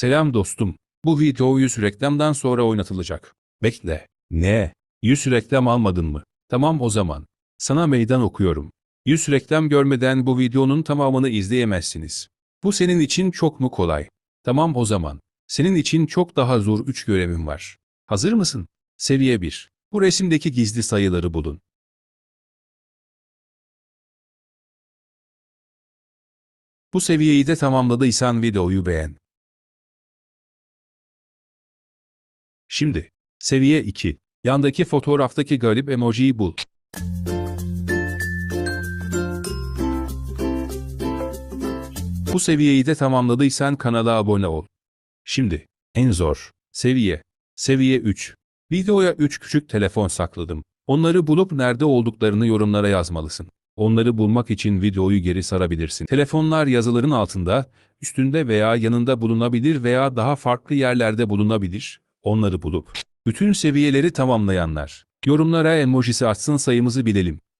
Selam dostum. Bu video 100 reklamdan sonra oynatılacak. Bekle. Ne? 100 reklam almadın mı? Tamam o zaman. Sana meydan okuyorum. 100 reklam görmeden bu videonun tamamını izleyemezsiniz. Bu senin için çok mu kolay? Tamam o zaman. Senin için çok daha zor 3 görevim var. Hazır mısın? Seviye 1. Bu resimdeki gizli sayıları bulun. Bu seviyeyi de tamamladıysan videoyu beğen. Şimdi, seviye 2. Yandaki fotoğraftaki garip emojiyi bul. Bu seviyeyi de tamamladıysan kanala abone ol. Şimdi, en zor. Seviye. Seviye 3. Videoya 3 küçük telefon sakladım. Onları bulup nerede olduklarını yorumlara yazmalısın. Onları bulmak için videoyu geri sarabilirsin. Telefonlar yazıların altında, üstünde veya yanında bulunabilir veya daha farklı yerlerde bulunabilir. Onları bulup bütün seviyeleri tamamlayanlar yorumlara emojisi atsın sayımızı bilelim.